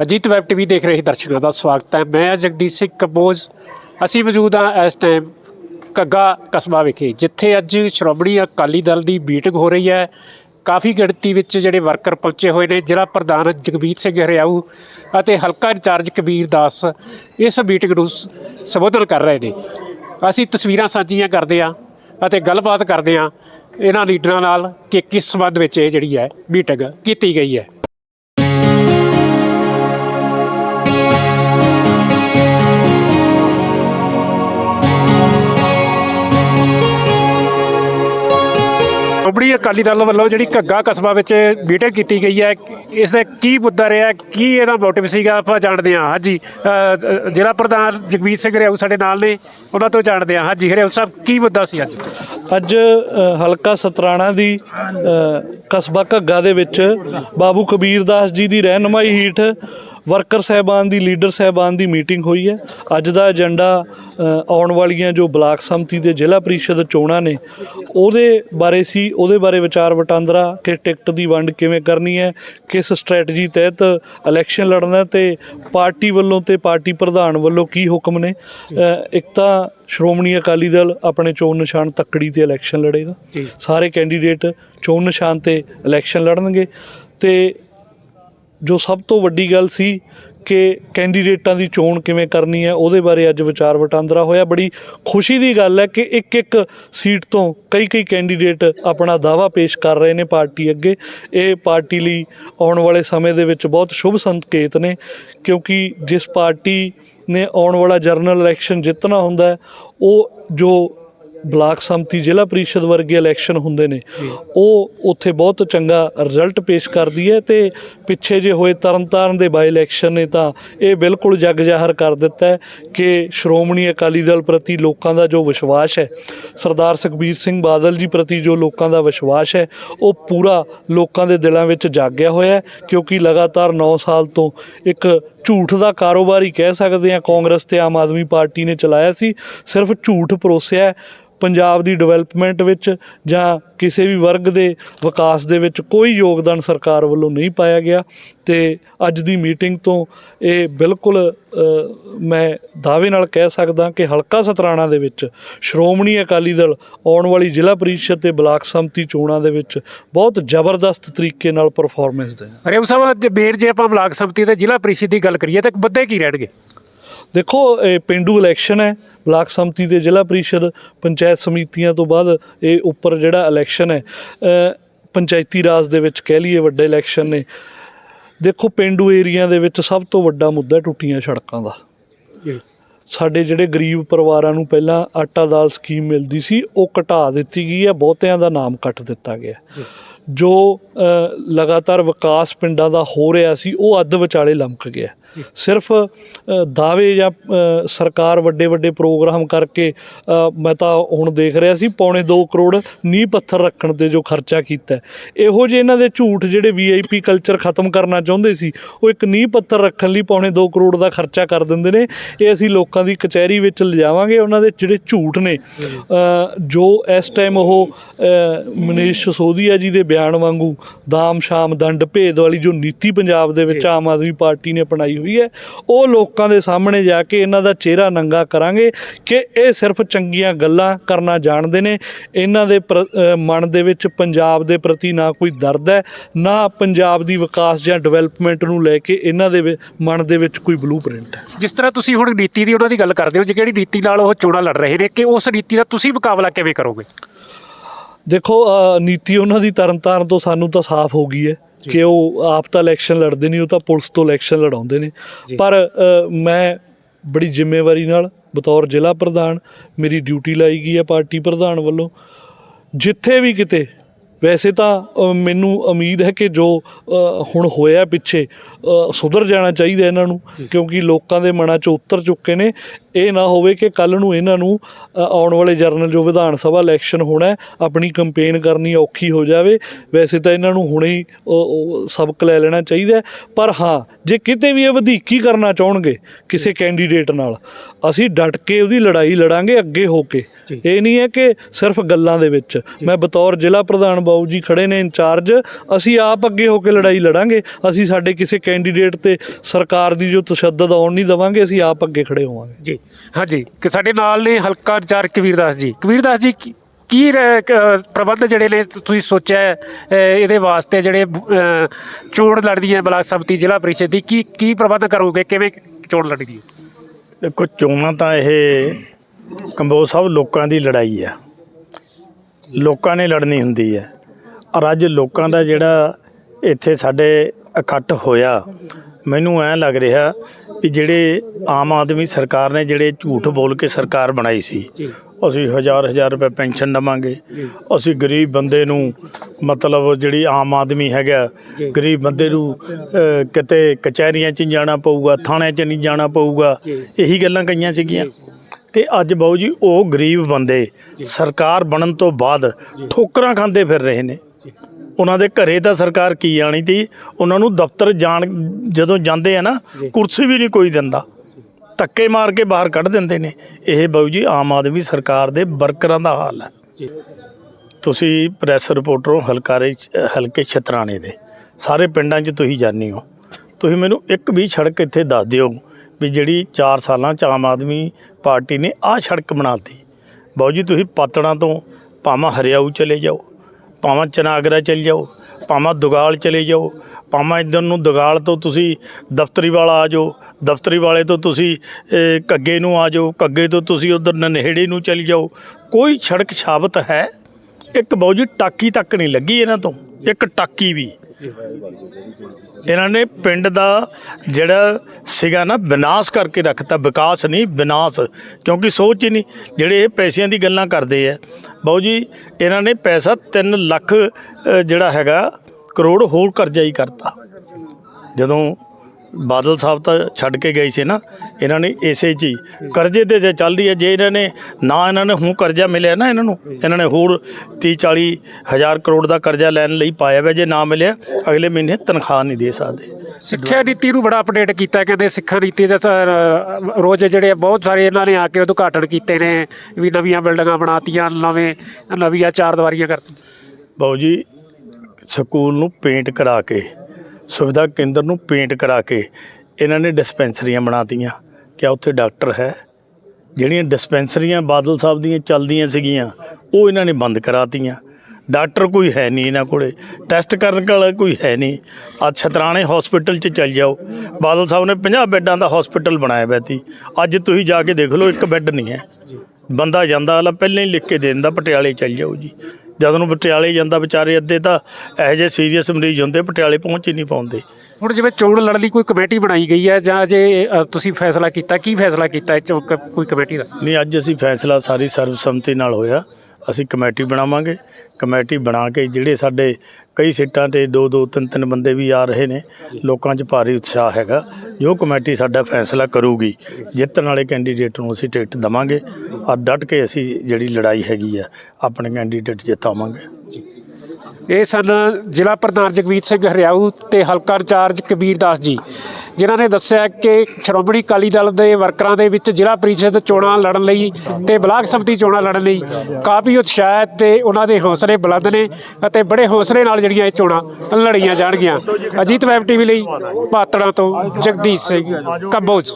Ajit web TV ਦੇਖ ਰਹੇ ਦਰਸ਼ਕਾਂ ਦਾ ਸਵਾਗਤ ਹੈ। ਮੈਂ ਜਗਦੀਸ਼ ਸਿੰਘ ਕੰਬੋਜ। ਅਸੀਂ ਮੌਜੂਦ ਹਾਂ ਇਸ ਟਾਈਮ ਕੱਗਾ ਕਸਬਾ ਵਿਖੇ, ਜਿੱਥੇ ਅੱਜ ਸ਼੍ਰੋਮਣੀ ਅਕਾਲੀ ਦਲ ਦੀ ਮੀਟਿੰਗ ਹੋ ਰਹੀ ਹੈ। ਕਾਫੀ ਗਿਣਤੀ ਵਿੱਚ ਜਿਹੜੇ ਵਰਕਰ ਪਹੁੰਚੇ ਹੋਏ ਨੇ, ਜ਼ਿਲ੍ਹਾ ਪ੍ਰਧਾਨ ਜਗਮੀਤ ਸਿੰਘ ਹਰਿਆਊ ਅਤੇ ਹਲਕਾ ਇੰਚਾਰਜ ਕਬੀਰ ਦਾਸ ਇਸ ਮੀਟਿੰਗ ਨੂੰ ਸੰਬੋਧਨ ਕਰ ਰਹੇ ਨੇ। ਅਸੀਂ ਤਸਵੀਰਾਂ ਸਾਂਝੀਆਂ ਕਰਦੇ ਹਾਂ ਅਤੇ ਗੱਲਬਾਤ ਕਰਦੇ ਹਾਂ ਇਹਨਾਂ ਲੀਡਰਾਂ ਨਾਲ ਕਿ ਕਿਸ ਸੰਬੰਧ ਵਿੱਚ ਇਹ ਜਿਹੜੀ ਹੈ ਮੀਟਿੰਗ ਕੀਤੀ ਗਈ ਹੈ। ਸ਼੍ਰੋਮਣੀ ਅਕਾਲੀ ਦਲ ਵੱਲੋਂ ਜਿਹੜੀ ਘੱਗਾ ਕਸਬਾ ਵਿੱਚ ਮੀਟਿੰਗ ਕੀਤੀ ਗਈ ਹੈ, ਇਸ ਦਾ ਕੀ ਮੁੱਦਾ ਰਿਹਾ, ਕੀ ਇਹਦਾ ਮੋਟਿਵ ਸੀਗਾ, ਆਪਾਂ ਜਾਣਦੇ ਹਾਂ। ਹਾਂਜੀ ਜ਼ਿਲ੍ਹਾ ਪ੍ਰਧਾਨ ਜਗਮੀਤ ਸਿੰਘ ਰਿਆਊ ਸਾਡੇ ਨਾਲ ਨੇ, ਉਹਨਾਂ ਤੋਂ ਜਾਣਦੇ ਹਾਂ। ਹਾਂਜੀ ਹਰਿਆਊ ਸਾਹਿਬ, ਕੀ ਮੁੱਦਾ ਸੀ ਅੱਜ? ਅੱਜ ਹਲਕਾ ਸਤਰਾਣਾ ਦੀ ਕਸਬਾ ਘੱਗਾ ਦੇ ਵਿੱਚ ਬਾਬੂ ਕਬੀਰ ਦਾਸ ਜੀ ਦੀ ਰਹਿਨਮਾਈ ਹੇਠ ਵਰਕਰ ਸਹਿਬਾਨ ਦੀ ਲੀਡਰ ਸਹਿਬਾਨ ਦੀ ਮੀਟਿੰਗ ਹੋਈ ਹੈ। ਅੱਜ ਦਾ ਏਜੰਡਾ ਆਉਣ ਵਾਲੀਆਂ ਜੋ ਬਲਾਕ ਸੰਮਤੀ ਤੇ ਜ਼ਿਲ੍ਹਾ ਪ੍ਰੀਸ਼ਦ ਚੋਣਾਂ ਨੇ ਉਹਦੇ ਬਾਰੇ ਸੀ ਉਹਦੇ ਬਾਰੇ ਵਿਚਾਰ ਵਟਾਂਦਰਾ ਕਿ ਟਿਕਟ ਦੀ ਵੰਡ ਕਿਵੇਂ ਕਰਨੀ ਹੈ ਕਿਸ ਸਟ੍ਰੈਟਜੀ ਤਹਿਤ ਇਲੈਕਸ਼ਨ ਲੜਨਾ ਤੇ ਪਾਰਟੀ ਵੱਲੋਂ ਤੇ ਪਾਰਟੀ ਪ੍ਰਧਾਨ ਵੱਲੋਂ ਕੀ ਹੁਕਮ ਨੇ। ਇੱਕ ਤਾਂ ਸ਼੍ਰੋਮਣੀ ਅਕਾਲੀ ਦਲ ਆਪਣੇ ਚੋਣ ਨਿਸ਼ਾਨ ਤੱਕੜੀ ਤੇ ਇਲੈਕਸ਼ਨ ਲੜੇਗਾ। ਸਾਰੇ ਕੈਂਡੀਡੇਟ ਚੋਣ ਨਿਸ਼ਾਨ ਤੇ ਇਲੈਕਸ਼ਨ ਲੜਨਗੇ ਤੇ ਜੋ ਸਭ ਤੋਂ ਵੱਡੀ ਗੱਲ ਸੀ ਕਿ ਕੈਂਡੀਡੇਟਾਂ ਦੀ ਚੋਣ ਕਿਵੇਂ ਕਰਨੀ ਹੈ, ਉਹਦੇ ਬਾਰੇ ਅੱਜ ਵਿਚਾਰ ਵਟਾਂਦਰਾ ਹੋਇਆ। ਬੜੀ ਖੁਸ਼ੀ ਦੀ ਗੱਲ ਹੈ ਕਿ ਇੱਕ ਇੱਕ ਸੀਟ ਤੋਂ ਕਈ ਕਈ ਕੈਂਡੀਡੇਟ ਆਪਣਾ ਦਾਵਾ ਪੇਸ਼ ਕਰ ਰਹੇ ਨੇ ਪਾਰਟੀ ਅੱਗੇ। ਇਹ ਪਾਰਟੀ ਲਈ ਆਉਣ ਵਾਲੇ ਸਮੇਂ ਦੇ ਵਿੱਚ ਬਹੁਤ ਸ਼ੁਭ ਸੰਕੇਤ ਨੇ, ਕਿਉਂਕਿ ਜਿਸ ਪਾਰਟੀ ਨੇ ਆਉਣ ਵਾਲਾ ਜਨਰਲ ਇਲੈਕਸ਼ਨ ਜਿੱਤਣਾ ਹੁੰਦਾ ਉਹ ਜੋ ਬਲਾਕ ਸੰਮਤੀ ਜ਼ਿਲ੍ਹਾ ਪ੍ਰੀਸ਼ਦ ਵਰਗੇ ਇਲੈਕਸ਼ਨ ਹੁੰਦੇ ਨੇ। ਉਹ ਉੱਥੇ ਬਹੁਤ ਚੰਗਾ ਰਿਜ਼ਲਟ ਪੇਸ਼ ਕਰਦੀ ਹੈ ਤੇ ਪਿੱਛੇ ਜੇ ਹੋਏ ਤਰਨਤਾਰਨ ਦੇ ਬਾਈ ਇਲੈਕਸ਼ਨ ਨੇ ਤਾਂ ਇਹ ਬਿਲਕੁਲ ਜਗ ਜ਼ਾਹਰ ਕਰ ਦਿੱਤਾ ਹੈ ਕਿ ਸ਼੍ਰੋਮਣੀ ਅਕਾਲੀ ਦਲ ਪ੍ਰਤੀ ਲੋਕਾਂ ਦਾ ਜੋ ਵਿਸ਼ਵਾਸ ਹੈ ਸਰਦਾਰ ਸੁਖਬੀਰ ਸਿੰਘ ਬਾਦਲ ਜੀ ਪ੍ਰਤੀ ਜੋ ਲੋਕਾਂ ਦਾ ਵਿਸ਼ਵਾਸ ਹੈ ਉਹ ਪੂਰਾ ਲੋਕਾਂ ਦੇ ਦਿਲਾਂ ਵਿੱਚ ਜਾਗਿਆ ਹੋਇਆ ਹੈ ਕਿਉਂਕਿ ਲਗਾਤਾਰ 9 ਸਾਲ ਤੋਂ ਇੱਕ ਝੂਠ ਦਾ ਕਾਰੋਬਾਰ ਹੀ ਕਹਿ ਸਕਦੇ ਹਾਂ ਕਾਂਗਰਸ ਤੇ ਆਮ ਆਦਮੀ ਪਾਰਟੀ ਨੇ ਚਲਾਇਆ ਸੀ। ਸਿਰਫ ਝੂਠ ਪਰੋਸਿਆ। ਪੰਜਾਬ ਦੀ ਡਿਵੈਲਪਮੈਂਟ ਵਿੱਚ ਜਾਂ ਕਿਸੇ ਵੀ ਵਰਗ ਦੇ ਵਿਕਾਸ ਦੇ ਵਿੱਚ ਕੋਈ ਯੋਗਦਾਨ ਸਰਕਾਰ ਵੱਲੋਂ ਨਹੀਂ ਪਾਇਆ ਗਿਆ ਤੇ ਅੱਜ ਦੀ ਮੀਟਿੰਗ ਤੋਂ ਇਹ ਬਿਲਕੁਲ ਮੈਂ ਦਾਅਵੇ ਨਾਲ ਕਹਿ ਸਕਦਾ ਕਿ ਹਲਕਾ ਸਤਰਾਣਾ ਦੇ ਵਿੱਚ ਸ਼੍ਰੋਮਣੀ ਅਕਾਲੀ ਦਲ ਆਉਣ ਵਾਲੀ ਜ਼ਿਲ੍ਹਾ ਪ੍ਰੀਸ਼ਦ ਤੇ ਬਲਾਕ ਸੰਮਤੀ ਚੋਣਾਂ ਦੇ ਵਿੱਚ ਬਹੁਤ ਜ਼ਬਰਦਸਤ ਤਰੀਕੇ ਨਾਲ ਪਰਫਾਰਮੈਂਸ ਦੇ ਹਰਿਆਊ ਸਾਹਿਬ, ਜੇ ਮੇਰ ਜੇ ਆਪਾਂ ਬਲਾਕ ਸੰਮਤੀ ਤੇ ਜ਼ਿਲ੍ਹਾ ਪ੍ਰੀਸ਼ਦ ਦੀ ਗੱਲ ਕਰੀਏ ਤਾਂ ਬੱਦੇ ਕੀ ਰਹਿਣਗੇ? ਦੇਖੋ ਇਹ ਪਿੰਡੂ ਇਲੈਕਸ਼ਨ ਹੈ। ਬਲਾਕ ਸੰਮਤੀ ਤੇ ਜ਼ਿਲ੍ਹਾ ਪ੍ਰੀਸ਼ਦ ਪੰਚਾਇਤ ਸਮਿਤੀਆਂ ਤੋਂ ਬਾਅਦ ਇਹ ਉੱਪਰ ਜਿਹੜਾ ਇਲੈਕਸ਼ਨ ਹੈ ਪੰਚਾਇਤੀ ਰਾਜ ਦੇ ਵਿੱਚ ਕਹਿ ਲਈਏ ਵੱਡੇ ਇਲੈਕਸ਼ਨ ਨੇ। ਦੇਖੋ ਪਿੰਡੂ ਏਰੀਆ ਦੇ ਵਿੱਚ ਸਭ ਤੋਂ ਵੱਡਾ ਮੁੱਦਾ ਟੁੱਟੀਆਂ ਸੜਕਾਂ ਦਾ। ਸਾਡੇ ਜਿਹੜੇ ਗਰੀਬ ਪਰਿਵਾਰਾਂ ਨੂੰ ਪਹਿਲਾਂ ਆਟਾ ਦਾਲ ਸਕੀਮ ਮਿਲਦੀ ਸੀ ਉਹ ਘਟਾ ਦਿੱਤੀ ਗਈ ਹੈ। ਬਹੁਤਿਆਂ ਦਾ ਨਾਮ ਕੱਟ ਦਿੱਤਾ ਗਿਆ। ਜੋ। ਲਗਾਤਾਰ ਵਿਕਾਸ ਪਿੰਡਾਂ ਦਾ ਹੋ ਰਿਹਾ ਸੀ ਉਹ ਅੱਧ ਵਿਚਾਲੇ ਲਮਕ ਗਿਆ। ਸਿਰਫ ਦਾਅਵੇ ਜਾਂ ਸਰਕਾਰ ਵੱਡੇ ਵੱਡੇ ਪ੍ਰੋਗਰਾਮ ਕਰਕੇ ਮੈਂ ਤਾਂ ਹੁਣ ਦੇਖ ਰਿਹਾ ਸੀ ਪੌਣੇ 2 ਕਰੋੜ ਨੀਂਹ ਪੱਥਰ ਰੱਖਣ ਤੇ ਜੋ ਖਰਚਾ ਕੀਤਾ। ਇਹੋ ਜਿਹੇ ਇਹਨਾਂ ਦੇ ਝੂਠ ਜਿਹੜੇ ਵੀਆਈਪੀ ਕਲਚਰ ਖਤਮ ਕਰਨਾ ਚਾਹੁੰਦੇ ਸੀ ਉਹ ਇੱਕ ਨੀਂਹ ਪੱਥਰ ਰੱਖਣ ਲਈ ਪੌਣੇ 2 ਕਰੋੜ ਦਾ ਖਰਚਾ ਕਰ ਦਿੰਦੇ ਨੇ। ਇਹ ਅਸੀਂ ਲੋਕਾਂ ਦੀ ਕਚਹਿਰੀ ਵਿੱਚ ਲਿਜਾਵਾਂਗੇ ਉਹਨਾਂ ਦੇ ਜਿਹੜੇ ਝੂਠ ਨੇ। ਜੋ ਇਸ ਟਾਈਮ ਉਹ ਮਨੀਸ਼ ਸਿਸੋਦੀਆ ਜੀ ਦੇ ਬਿਆਨ ਵਾਂਗੂ ਦਾਮ ਸ਼ਾਮ ਦੰਡ ਭੇਦ ਵਾਲੀ ਜੋ ਨੀਤੀ ਪੰਜਾਬ ਦੇ ਵਿੱਚ ਆਮ ਆਦਮੀ ਪਾਰਟੀ ਨੇ ਅਪਣਾਈ ਹੋਈ ਹੈ। ਉਹ ਲੋਕਾਂ ਦੇ ਸਾਹਮਣੇ ਜਾ ਕੇ ਇਹਨਾਂ ਦਾ ਚਿਹਰਾ ਨੰਗਾ ਕਰਾਂਗੇ ਕਿ ਇਹ ਸਿਰਫ ਚੰਗੀਆਂ ਗੱਲਾਂ ਕਰਨਾ ਜਾਣਦੇ ਨੇ। ਇਹਨਾਂ ਦੇ ਮਨ ਦੇ ਵਿੱਚ ਪੰਜਾਬ ਦੇ ਪ੍ਰਤੀ ਨਾ ਕੋਈ ਦਰਦ ਹੈ ਨਾ ਪੰਜਾਬ ਦੀ ਵਿਕਾਸ ਜਾਂ ਡਿਵੈਲਪਮੈਂਟ ਨੂੰ ਲੈ ਕੇ ਇਹਨਾਂ ਦੇ ਮਨ ਦੇ ਵਿੱਚ ਕੋਈ ਬਲੂਪ੍ਰਿੰਟ ਹੈ। ਜਿਸ ਤਰ੍ਹਾਂ ਤੁਸੀਂ ਹੁਣ ਨੀਤੀ ਦੀ ਉਹਨਾਂ ਦੀ ਗੱਲ ਕਰਦੇ ਹੋ ਜਿਹੜੀ ਨੀਤੀ ਨਾਲ ਉਹ ਚੋਣਾਂ ਲੜ ਰਹੇ ਨੇ ਕਿ ਉਸ ਨੀਤੀ ਦਾ ਤੁਸੀਂ ਮੁਕਾਬਲਾ ਕਿਵੇਂ ਕਰੋਗੇ? ਦੇਖੋ ਨੀਤੀ ਉਹਨਾਂ ਦੀ ਤਰਨਤਾਰਨ ਤੋਂ ਸਾਨੂੰ ਤਾਂ ਸਾਫ਼ ਹੋ ਗਈ ਹੈ। ਕਿ ਉਹ ਆਪ ਤਾਂ ਇਲੈਕਸ਼ਨ ਲੜਦੇ ਨਹੀਂ ਉਹ ਤਾਂ ਪੁਲਿਸ ਤੋਂ ਇਲੈਕਸ਼ਨ ਲੜਾਉਂਦੇ ਨੇ। ਪਰ ਮੈਂ ਬੜੀ ਜ਼ਿੰਮੇਵਾਰੀ ਨਾਲ ਬਤੌਰ ਜ਼ਿਲ੍ਹਾ ਪ੍ਰਧਾਨ ਮੇਰੀ ਡਿਊਟੀ ਲਾਈ ਗਈ ਹੈ ਪਾਰਟੀ ਪ੍ਰਧਾਨ ਵੱਲੋਂ। ਜਿੱਥੇ ਵੀ ਕਿਤੇ ਵੈਸੇ ਤਾਂ ਮੈਨੂੰ ਉਮੀਦ ਹੈ ਕਿ ਜੋ ਹੁਣ ਹੋਇਆ ਪਿੱਛੇ ਸੁਧਰ ਜਾਣਾ ਚਾਹੀਦਾ ਇਹਨਾਂ ਨੂੰ ਕਿਉਂਕਿ ਲੋਕਾਂ ਦੇ ਮਨਾਂ 'ਚ ਉਤਰ ਚੁੱਕੇ ਨੇ। ਇਹ ਨਾ ਹੋਵੇ ਕਿ ਕੱਲ ਨੂੰ ਇਹਨਾਂ ਨੂੰ ਆਉਣ ਵਾਲੇ ਜਰਨਲ ਜੋ ਵਿਧਾਨ ਸਭਾ ਇਲੈਕਸ਼ਨ ਹੋਣਾ ਆਪਣੀ ਕੰਪੇਨ ਕਰਨੀ ਔਖੀ ਹੋ ਜਾਵੇ। ਵੈਸੇ ਤਾਂ ਇਹਨਾਂ ਨੂੰ ਹੁਣੇ ਹੀ ਸਬਕ ਲੈ ਲੈਣਾ ਚਾਹੀਦਾ। ਪਰ ਹਾਂ ਜੇ ਕਿਤੇ ਵੀ ਇਹ ਵਧੀਕੀ ਕਰਨਾ ਚਾਹਣਗੇ ਕਿਸੇ ਕੈਂਡੀਡੇਟ ਨਾਲ ਅਸੀਂ ਡਟ ਕੇ ਉਹਦੀ ਲੜਾਈ ਲੜਾਂਗੇ ਅੱਗੇ ਹੋ ਕੇ। ਇਹ ਨਹੀਂ ਹੈ ਕਿ ਸਿਰਫ ਗੱਲਾਂ ਦੇ ਵਿੱਚ। ਮੈਂ ਬਤੌਰ ਜ਼ਿਲ੍ਹਾ ਪ੍ਰਧਾਨ ਬਾਊ ਜੀ ਖੜੇ ਨੇ ਇੰਚਾਰਜ। ਅਸੀਂ ਆਪ ਅੱਗੇ ਹੋ ਕੇ ਲੜਾਈ ਲੜਾਂਗੇ। ਅਸੀਂ ਸਾਡੇ ਕਿਸੇ ਕੈਂਡੀਡੇਟ ਤੇ ਸਰਕਾਰ ਦੀ ਜੋ ਤਸ਼ੱਦਦ ਆਉਣ ਨਹੀਂ ਦੇਵਾਂਗੇ ਅਸੀਂ ਆਪ ਅੱਗੇ ਖੜੇ ਹੋਵਾਂਗੇ। ਜੀ। ਹਾਂਜੀ ਕਿ ਸਾਡੇ ਨਾਲ ਨੇ ਹਲਕਾ ਚਾਰ ਕਬੀਰਦਾਸ ਜੀ। ਕਬੀਰਦਾਸ ਜੀ ਕੀ- ਕੀ ਰ- ਕ- ਪ੍ਰਬੰਧ ਜਿਹੜੇ ਨੇ ਤੁਸੀਂ ਸੋਚਿਆ ਹੈ, ਅ, ਇਹਦੇ ਵਾਸਤੇ ਜਿਹੜੇ ਅ, ਚੋਣ ਲੜਦੀ ਹੈ ਬਲਾਕ ਸੰਮਤੀ ਜ਼ਿਲ੍ਹਾ ਪਰਿਸ਼ਦ ਦੀ ਕੀ ਕੀ ਪ੍ਰਬੰਧ ਕਰੋਗੇ? ਕਿਵੇਂ ਚੋਣ ਲੜਦੀ ਹੈ? ਦੇਖੋ ਚੋਣਾਂ ਤਾਂ ਇਹ ਕੰਬੋਜ ਸਾਹਿਬ ਲੋਕਾਂ ਦੀ ਲੜਾਈ ਆ। ਲੋਕਾਂ ਨੇ ਲੜਨੀ ਹੁੰਦੀ ਹੈ। ਔਰ ਅੱਜ ਲੋਕਾਂ ਦਾ ਜਿਹੜਾ ਇੱਥੇ ਸਾਡੇ ਇਕੱਠ ਹੋਇਆ ਮੈਨੂੰ ਐਂ ਲੱਗ ਰਿਹਾ ਵੀ ਜਿਹੜੇ ਆਮ ਆਦਮੀ ਸਰਕਾਰ ਨੇ ਜਿਹੜੇ ਝੂਠ ਬੋਲ ਕੇ ਸਰਕਾਰ ਬਣਾਈ ਸੀ ਅਸੀਂ ਹਜ਼ਾਰ ਹਜ਼ਾਰ ਰੁਪਏ ਪੈਨਸ਼ਨ ਦਵਾਂਗੇ। ਅਸੀਂ ਗਰੀਬ ਬੰਦੇ ਨੂੰ ਮਤਲਬ ਜਿਹੜੀ ਆਮ ਆਦਮੀ ਹੈਗਾ। ਗਰੀਬ ਬੰਦੇ ਨੂੰ ਕਿਤੇ ਕਚਹਿਰੀਆਂ 'ਚ ਨਹੀਂ ਜਾਣਾ ਪਊਗਾ ਥਾਣੇ 'ਚ ਨਹੀਂ ਜਾਣਾ ਪਊਗਾ। ਇਹੀ ਗੱਲਾਂ ਕਹੀਆਂ ਸੀਗੀਆਂ। ਤੇ ਅੱਜ ਬਾਊ ਜੀ ਉਹ ਗਰੀਬ ਬੰਦੇ ਸਰਕਾਰ ਬਣਨ ਤੋਂ ਬਾਅਦ ਠੋਕਰਾਂ ਖਾਂਦੇ ਫਿਰ ਰਹੇ ਨੇ। ਉਹਨਾਂ ਦੇ ਘਰੇ ਤਾਂ ਸਰਕਾਰ ਕੀ ਆਣੀ ਤੀ? ਉਹਨਾਂ ਨੂੰ ਦਫ਼ਤਰ ਜਾਣ ਜਦੋਂ ਜਾਂਦੇ ਆ ਨਾ। ਕੁਰਸੀ ਵੀ ਨਹੀਂ ਕੋਈ ਦਿੰਦਾ। ਧੱਕੇ ਮਾਰ ਕੇ ਬਾਹਰ ਕੱਢ ਦਿੰਦੇ ਨੇ। ਇਹ ਬਾਊ ਜੀ ਆਮ ਆਦਮੀ ਸਰਕਾਰ ਦੇ ਵਰਕਰਾਂ ਦਾ ਹਾਲ ਹੈ। ਤੁਸੀਂ ਪ੍ਰੈਸ ਰਿਪੋਰਟਰੋਂ ਹਲਕਾਰੇ ਹਲਕੇ ਛਤਰਾਣੇ ਦੇ ਸਾਰੇ ਪਿੰਡਾਂ 'ਚ ਤੁਸੀਂ ਜਾਣੀ ਹੋ। ਤੁਸੀਂ ਮੈਨੂੰ ਇੱਕ ਵੀ ਸੜਕ ਇੱਥੇ ਦੱਸ ਦਿਓ ਵੀ ਜਿਹੜੀ 4 ਸਾਲਾਂ 'ਚ ਆਮ ਆਦਮੀ ਪਾਰਟੀ ਨੇ ਆਹ ਸੜਕ ਬਣਾਤੀ ਬਾਊ ਜੀ ਤੁਸੀਂ ਪਾਤੜਾਂ ਤੋਂ ਭਾਵੇਂ ਹਰਿਆਊ ਚਲੇ ਜਾਓ ਭਾਵੇਂ ਚਨਾਗਰਾ ਚਲੇ ਜਾਓ ਭਾਵੇਂ ਦੁਗਾਲ ਚਲੇ ਜਾਓ ਭਾਵੇਂ ਇੱਧਰ ਨੂੰ ਦੁਗਾਲ ਤੋਂ ਤੁਸੀਂ ਦਫ਼ਤਰੀ ਵਾਲਾ ਆ ਜਾਓ ਦਫ਼ਤਰੀ ਵਾਲੇ ਤੋਂ ਤੁਸੀਂ ਅਹ, ਕੱਗੇ ਨੂੰ ਆ ਜਾਓ ਕੱਗੇ ਤੋਂ ਤੁਸੀਂ ਉਧਰ ਨਨਹੇੜੀ ਨੂੰ ਚਲੇ ਜਾਓ। ਕੋਈ ਸੜਕ ਸਾਬਤ ਹੈ? ਇੱਕ ਬਾਊ ਜੀ ਟਾਕੀ ਤੱਕ ਨਹੀਂ ਲੱਗੀ ਇਹਨਾਂ ਤੋਂ। ਇੱਕ ਟਾਕੀ ਵੀ। ਇਹਨਾਂ ਨੇ ਪਿੰਡ ਦਾ ਜਿਹੜਾ ਸੀਗਾ ਨਾ ਵਿਨਾਸ਼ ਕਰਕੇ ਰੱਖਤਾ। ਵਿਕਾਸ ਨਹੀਂ ਵਿਨਾਸ਼। ਕਿਉਂਕਿ ਸੋਚ ਹੀ ਨਹੀਂ ਜਿਹੜੇ ਇਹ ਪੈਸਿਆਂ ਦੀ ਗੱਲਾਂ ਕਰਦੇ ਆ। ਬਾਊ ਜੀ ਇਹਨਾਂ ਨੇ ਪੈਸਾ 3 ਲੱਖ ਜਿਹੜਾ ਹੈਗਾ ਕਰੋੜ ਹੋਰ ਕਰਜ਼ਾ ਹੀ ਕਰਤਾ। ਜਦੋਂ ਬਾਦਲ ਸਾਹਿਬ ਤਾਂ ਛੱਡ ਕੇ ਗਏ ਸੀ ਨਾ ਇਹਨਾਂ ਨੇ ਇਸੇ 'ਚ ਹੀ ਕਰਜ਼ੇ ਤੇ ਜੇ ਚੱਲ ਰਹੀ ਹੈ ਜੇ ਇਹਨਾਂ ਨੇ ਨਾ ਇਹਨਾਂ ਨੇ ਹੁਣ ਕਰਜ਼ਾ ਮਿਲਿਆ ਨਾ ਇਹਨਾਂ ਨੂੰ ਇਹਨਾਂ ਨੇ ਹੋਰ 30 40 ਹਜ਼ਾਰ ਕਰੋੜ ਦਾ ਕਰਜ਼ਾ ਲੈਣ ਲਈ ਪਾਇਆ ਹੋਇਆ ਜੇ ਨਾ ਮਿਲਿਆ ਅਗਲੇ ਮਹੀਨੇ ਤਨਖਾਹ ਨਹੀਂ ਦੇ ਸਕਦੇ। ਸਿੱਖਿਆ ਨੀਤੀ ਨੂੰ ਬੜਾ ਅਪਡੇਟ ਕੀਤਾ ਕਹਿੰਦੇ ਸਿੱਖਿਆ ਨੀਤੀ ਦਾ ਰੋਜ਼ ਜਿਹੜੇ ਬਹੁਤ ਸਾਰੇ ਇਹਨਾਂ ਨੇ ਆ ਕੇ ਉਦਘਾਟਨ ਕੀਤੇ ਨੇ ਵੀ ਨਵੀਆਂ ਬਿਲਡਿੰਗਾਂ ਬਣਾਤੀਆਂ ਨਵੇਂ ਨਵੀਆਂ ਚਾਰ ਦੀਵਾਰੀਆਂ ਕਰਤੀਆਂ। ਬਾਊ ਜੀ ਸਕੂਲ ਨੂੰ ਪੇਂਟ ਕਰਾ ਕੇ ਸੁਵਿਧਾ ਕੇਂਦਰ ਨੂੰ ਪੇਂਟ ਕਰਾ ਕੇ ਇਹਨਾਂ ਨੇ ਡਿਸਪੈਂਸਰੀਆਂ ਬਣਾਤੀਆਂ ਕਿਆ ਉੱਥੇ ਡਾਕਟਰ ਹੈ? ਜਿਹੜੀਆਂ ਡਿਸਪੈਂਸਰੀਆਂ ਬਾਦਲ ਸਾਹਿਬ ਦੀਆਂ ਚੱਲਦੀਆਂ ਸੀਗੀਆਂ, ਉਹ ਇਹਨਾਂ ਨੇ ਬੰਦ ਕਰਾਤੀਆਂ ਡਾਕਟਰ ਕੋਈ ਹੈ ਨਹੀਂ ਇਹਨਾਂ ਕੋਲੇ। ਟੈਸਟ ਕਰਨ ਵਾਲਾ ਕੋਈ ਹੈ ਨਹੀਂ। ਅੱਜ ਛਤਰਾਣੇ ਹਸਪੀਟਲ 'ਚ ਚੱਲ ਜਾਓ। ਬਾਦਲ ਸਾਹਿਬ ਨੇ 50 ਬੈੱਡਾਂ ਦਾ ਹਸਪੀਟਲ ਬਣਾਇਆ ਬੈਤੀ ਅੱਜ ਤੁਸੀਂ ਜਾ ਕੇ ਦੇਖ ਲਓ, ਇੱਕ ਬੈੱਡ ਨਹੀਂ ਹੈ। ਬੰਦਾ ਜਾਂਦਾ ਵਾਲਾ ਪਹਿਲਾਂ ਹੀ ਲਿਖ ਕੇ ਦੇ ਦਿੰਦਾ, ਪਟਿਆਲੇ ਚੱਲ ਜਾਓ ਜੀ। ਜਦ ਨੂੰ ਪਟਿਆਲੇ ਜਾਂਦਾ ਵਿਚਾਰੇ ਅੱਧੇ ਤਾਂ ਇਹੋ ਜਿਹੇ ਸੀਰੀਅਸ ਮਰੀਜ਼ ਹੁੰਦੇ ਪਟਿਆਲੇ ਪਹੁੰਚ ਹੀ ਨਹੀਂ ਪਾਉਂਦੇ। ਹੁਣ ਜਿਵੇਂ ਚੋਣ ਲੜਨ ਲਈ ਕੋਈ ਕਮੇਟੀ ਬਣਾਈ ਗਈ ਹੈ ਜਾਂ ਜੇ ਅ, ਤੁਸੀਂ ਫੈਸਲਾ ਕੀਤਾ ਕੀ ਫੈਸਲਾ ਕੀਤਾ ਇਹ 'ਚੋਂ ਕ- ਕੋਈ ਕਮੇਟੀ ਦਾ? ਨਹੀਂ ਅੱਜ ਅਸੀਂ ਫੈਸਲਾ ਸਾਰੀ ਸਰਬਸੰਮਤੀ ਨਾਲ ਹੋਇਆ। ਅਸੀਂ ਕਮੇਟੀ ਬਣਾਵਾਂਗੇ। ਕਮੇਟੀ ਬਣਾ ਕੇ ਜਿਹੜੇ ਸਾਡੇ ਕਈ ਸੀਟਾਂ ਤੇ ਦੋ ਦੋ, ਤਿੰਨ ਤਿੰਨ ਬੰਦੇ ਵੀ ਆ ਰਹੇ ਨੇ, ਲੋਕਾਂ 'ਚ ਭਾਰੀ ਉਤਸ਼ਾਹ ਹੈਗਾ। ਜੋ ਕਮੇਟੀ ਸਾਡਾ ਫੈਸਲਾ ਕਰੂਗੀ, ਜਿੱਤਣ ਵਾਲੇ ਕੈਂਡੀਡੇਟ ਨੂੰ ਅਸੀਂ ਟਿਕਟ ਦਵਾਂਗੇ। ਔਰ ਡਟ ਕੇ ਅਸੀਂ ਜਿਹੜੀ ਲੜਾਈ ਹੈਗੀ ਆ, ਆਪਣੇ ਕੈਂਡੀਡੇਟ ਜਿਤਾਵਾਂਗੇ। ਇਹ ਸਨ ਜ਼ਿਲ੍ਹਾ ਪ੍ਰਧਾਨ ਜਗਵੀਰ ਸਿੰਘ ਹਰਿਆਊ ਤੇ ਹਲਕਾ ਇੰਚਾਰਜ ਕਬੀਰ ਦਾਸ ਜੀ। ਜਿਨ੍ਹਾਂ ਨੇ ਦੱਸਿਆ ਕਿ ਸ਼੍ਰੋਮਣੀ ਅਕਾਲੀ ਦਲ ਦੇ ਵਰਕਰਾਂ ਦੇ ਵਿੱਚ ਜ਼ਿਲ੍ਹਾ ਪ੍ਰੀਸ਼ਦ ਚੋਣਾਂ ਲੜਨ ਲਈ ਤੇ ਬਲਾਕ ਸੰਮਤੀ ਚੋਣਾਂ ਲੜਨ ਲਈ ਕਾਫੀ ਉਤਸ਼ਾਹ ਹੈ ਤੇ ਉਹਨਾਂ ਦੇ ਹੌਸਲੇ ਬੁਲੰਦ ਨੇ ਅਤੇ ਬੜੇ ਹੌਸਲੇ ਨਾਲ ਜਿਹੜੀਆਂ ਇਹ ਚੋਣਾਂ ਲੜੀਆਂ ਜਾਣਗੀਆਂ। ਅਜੀਤ ਵੈਬ ਟੀਵੀ ਲਈ ਪਾਤੜਾਂ ਤੋਂ ਜਗਦੀਸ਼ ਸਿੰਘ, ਕੰਬੋਜ।